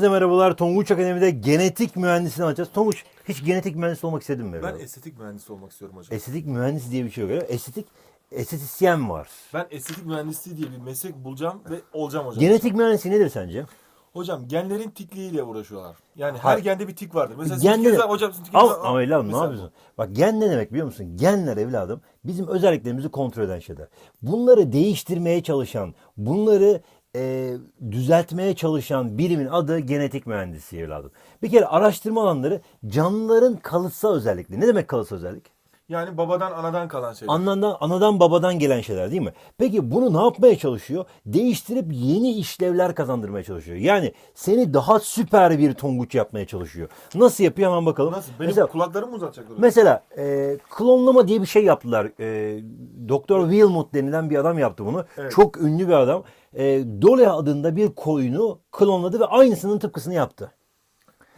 Herkese merhabalar. Tonguç Akademi'de genetik mühendisliğini alacağız. Tonguç hiç genetik mühendis olmak istedin mi? Ben estetik mühendisi olmak istiyorum hocam. Estetik mühendis diye bir şey yok. mi? Estetik estetisyen var. ben estetik mühendisliği diye bir meslek bulacağım ve olacağım hocam. Genetik mühendisliği nedir sence? Hocam genlerin tikliğiyle uğraşıyorlar. Yani her Hayır. gende bir tik vardır. Mesela Gen ne- tikiniz- hocam sizin tikiniz- Ama, ama evladım ne Mesela yapıyorsun? Bak gen ne demek biliyor musun? Genler evladım bizim özelliklerimizi kontrol eden şeyler. Bunları değiştirmeye çalışan, bunları e, düzeltmeye çalışan bilimin adı genetik mühendisliği evladım. Bir kere araştırma alanları canlıların kalıtsal özellikleri. Ne demek kalıtsal özellik? Yani babadan anadan kalan şeyler. Anadan, anadan babadan gelen şeyler değil mi? Peki bunu ne yapmaya çalışıyor? Değiştirip yeni işlevler kazandırmaya çalışıyor. Yani seni daha süper bir tonguç yapmaya çalışıyor. Nasıl yapıyor hemen bakalım. Nasıl? Benim Mesela, kulaklarımı mı uzatacaklar? mesela e, klonlama diye bir şey yaptılar. E, Doktor Wilmot denilen bir adam yaptı bunu. Evet. Çok ünlü bir adam. E, Dolly adında bir koyunu klonladı ve aynısının tıpkısını yaptı.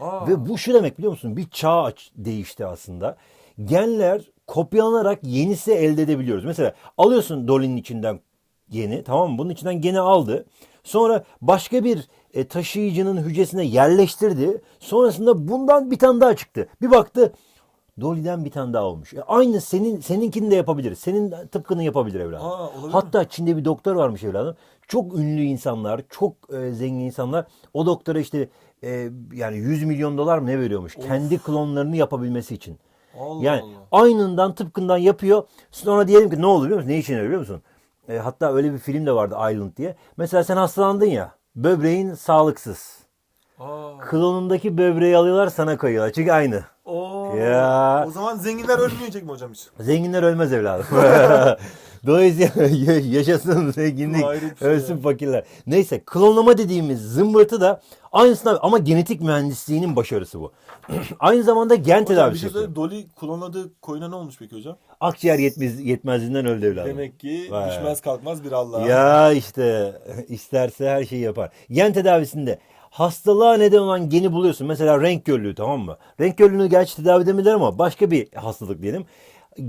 Aa, Ve bu şu demek biliyor musun? Bir çağ değişti aslında. Genler kopyalanarak yenisi elde edebiliyoruz. Mesela alıyorsun Dolly'nin içinden geni tamam mı? Bunun içinden geni aldı. Sonra başka bir e, taşıyıcının hücresine yerleştirdi. Sonrasında bundan bir tane daha çıktı. Bir baktı Dolly'den bir tane daha olmuş. E, aynı senin seninkini de yapabilir. Senin tıpkını yapabilir evladım. Aa, olabilir? Hatta Çin'de bir doktor varmış evladım. Çok ünlü insanlar, çok e, zengin insanlar o doktora işte e, yani 100 milyon dolar mı ne veriyormuş? Kendi klonlarını yapabilmesi için. Allah yani Allah. aynından tıpkından yapıyor. Sonra diyelim ki ne olur biliyor musun? Ne işine biliyor musun? E, hatta öyle bir film de vardı Island diye. Mesela sen hastalandın ya. Böbreğin sağlıksız. Aa. Klonundaki böbreği alıyorlar sana koyuyorlar. Çünkü aynı. Oo. Ya. O zaman zenginler ölmeyecek mi hocam hiç? Zenginler ölmez evladım. Dolayısıyla ya- yaşasın zenginlik, şey ölsün ya. fakirler. Neyse klonlama dediğimiz zımbırtı da aynısına ama genetik mühendisliğinin başarısı bu. Aynı zamanda gen Hocam bir tedavisi şey. Dolly klonladığı koyuna ne olmuş peki hocam? Akciğer yetmez, yetmezliğinden öldü evladım. Demek ki Vay. düşmez kalkmaz bir Allah. Ya işte isterse her şeyi yapar. Gen tedavisinde hastalığa neden olan geni buluyorsun. Mesela renk körlüğü tamam mı? Renk körlüğünü gerçi tedavi edemediler ama başka bir hastalık diyelim.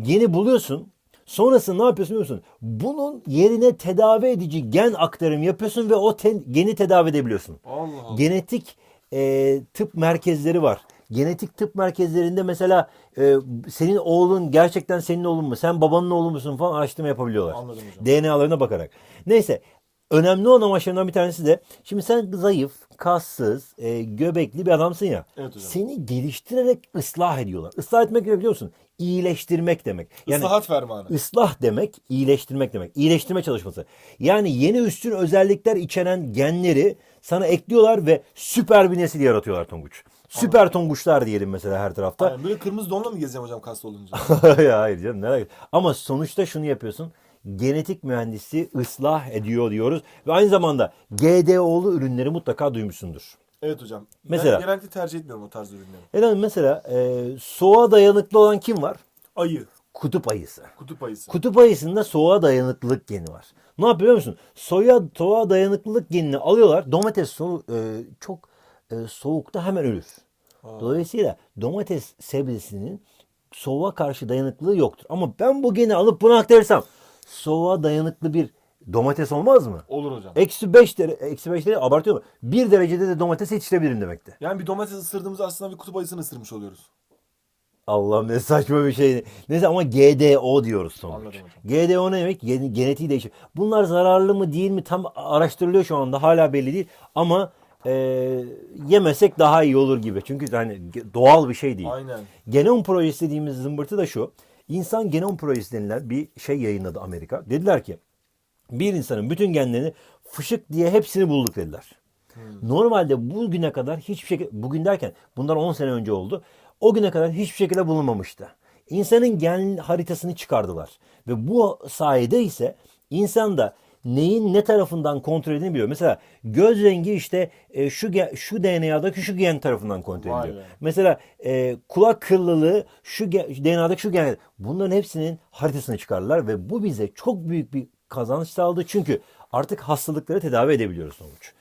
Geni buluyorsun. Sonrasında ne yapıyorsun biliyor musun? Bunun yerine tedavi edici gen aktarım yapıyorsun ve o ten- geni tedavi edebiliyorsun. Allah Allah. Genetik e, tıp merkezleri var. Genetik tıp merkezlerinde mesela e, senin oğlun gerçekten senin oğlun mu? Sen babanın oğlu musun falan araştırma yapabiliyorlar. Anladım hocam. DNA'larına bakarak. Neyse önemli olan amaçlarından bir tanesi de şimdi sen zayıf, kassız, e, göbekli bir adamsın ya. Evet hocam. Seni geliştirerek ıslah ediyorlar. Islah etmek ne biliyor musun? İyileştirmek demek. Yani Islahat fermanı. ıslah demek iyileştirmek demek. İyileştirme çalışması. Yani yeni üstün özellikler içeren genleri sana ekliyorlar ve süper bir nesil yaratıyorlar Tonguç. Süper Tonguçlar diyelim mesela her tarafta. Aynen, böyle kırmızı donla mı gezeceğim hocam kaslı olunca? Hayır canım ne alakası? Ama sonuçta şunu yapıyorsun. Genetik mühendisi ıslah ediyor diyoruz. Ve aynı zamanda GDO'lu ürünleri mutlaka duymuşsundur. evet hocam. Mesela- Ben genellikle tercih etmiyorum o tarz ürünleri. Efendim mesela e, soğuğa dayanıklı olan kim var? Ayı. Kutup ayısı. Kutup ayısı. Kutup ayısında soğuğa dayanıklılık geni var. Ne yapıyor biliyor musun? Soya, soğuğa dayanıklılık genini alıyorlar. Domates so- e, çok e, soğukta hemen ölür. Dolayısıyla domates sebzesinin soğuğa karşı dayanıklılığı yoktur. Ama ben bu geni alıp bunu aktarırsam soğuğa dayanıklı bir domates olmaz mı? Olur hocam. Eksi 5 derece, eksi 5 derece abartıyor mu? 1 derecede de domates yetiştirebilirim demekti. Yani bir domates ısırdığımızda aslında bir kutup ayısını ısırmış oluyoruz. Allah'ım ne saçma bir şey. Neyse ama GDO diyoruz sonuç. GDO ne demek? Gen- genetiği değişiyor. Bunlar zararlı mı değil mi tam araştırılıyor şu anda. Hala belli değil. Ama e, yemesek daha iyi olur gibi. Çünkü hani doğal bir şey değil. Aynen. Genom projesi dediğimiz zımbırtı da şu. İnsan genom projesi denilen bir şey yayınladı Amerika. Dediler ki bir insanın bütün genlerini fışık diye hepsini bulduk dediler. Normalde bugüne kadar hiçbir şekilde bugün derken bundan 10 sene önce oldu. O güne kadar hiçbir şekilde bulunmamıştı. İnsanın gen haritasını çıkardılar ve bu sayede ise insanda neyin ne tarafından kontrol edildiğini biliyor. Mesela göz rengi işte e, şu şu DNA'daki şu gen tarafından kontrol Vay ediliyor. be. Mesela e, kulak kırlılığı şu DNA'daki şu gen bunların hepsinin haritasını çıkardılar ve bu bize çok büyük bir kazanç sağladı. Çünkü artık hastalıkları tedavi edebiliyoruz sonuç.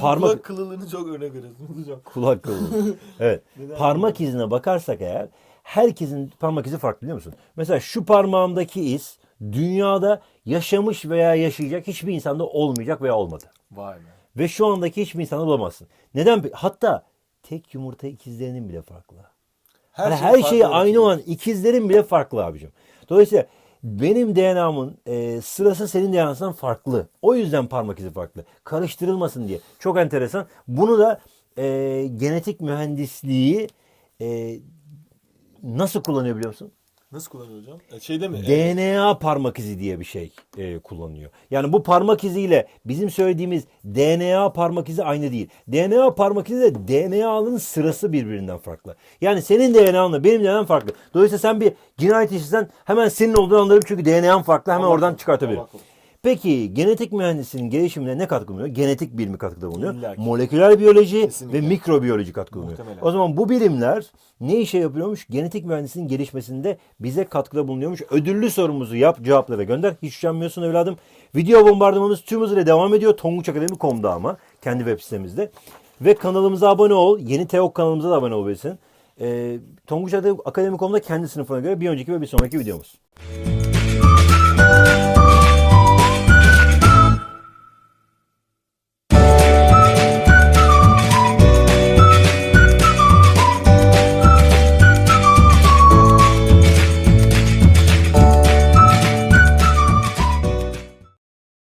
Parmak Kulak kılılığını çok öne veriyorsunuz hocam. kulak kılı. evet. Neden? Parmak izine bakarsak eğer herkesin parmak izi farklı biliyor musun? Mesela şu parmağımdaki iz dünyada yaşamış veya yaşayacak hiçbir insanda olmayacak veya olmadı. Vay be. Ve şu andaki hiçbir insan bulamazsın. Neden? Hatta tek yumurta ikizlerinin bile farklı. Her, Hani şey her farklı şeyi olacak. aynı olan ikizlerin bile farklı abicim. Dolayısıyla benim DNA'mın e, sırası senin DNA'sından farklı. O yüzden parmak izi farklı. Karıştırılmasın diye. Çok enteresan. Bunu da e, genetik mühendisliği e, nasıl kullanıyor biliyor musun? Nasıl kullanıyor hocam? E, şeyde mi? DNA parmak izi diye bir şey e, kullanıyor. Yani bu parmak iziyle bizim söylediğimiz DNA parmak izi aynı değil. DNA parmak izi de DNA'nın sırası birbirinden farklı. Yani senin DNA'nla benim DNA'm farklı. Dolayısıyla sen bir cinayet işlesen hemen senin olduğunu anlarım çünkü DNA'n farklı hemen Allah oradan çıkartabilirim. Allah. Peki genetik mühendisliğinin gelişimine ne katkı bulunuyor? Genetik bilimi katkıda bulunuyor. İlla ki. Moleküler biyoloji Kesinlikle. ve mikrobiyoloji katkı bulunuyor. Muhtemelen. O zaman bu bilimler ne işe yapıyormuş? Genetik mühendisliğinin gelişmesinde bize katkıda bulunuyormuş. Ödüllü sorumuzu yap, cevaplara gönder. Hiç üşenmiyorsun evladım. Video bombardımanımız tüm hızıyla devam ediyor. Tonguçakademi.com'da ama kendi web sitemizde. Ve kanalımıza abone ol. Yeni Teok kanalımıza da abone olabilirsin. Ee, Tonguç Akademi.com'da kendi sınıfına göre bir önceki ve bir sonraki videomuz.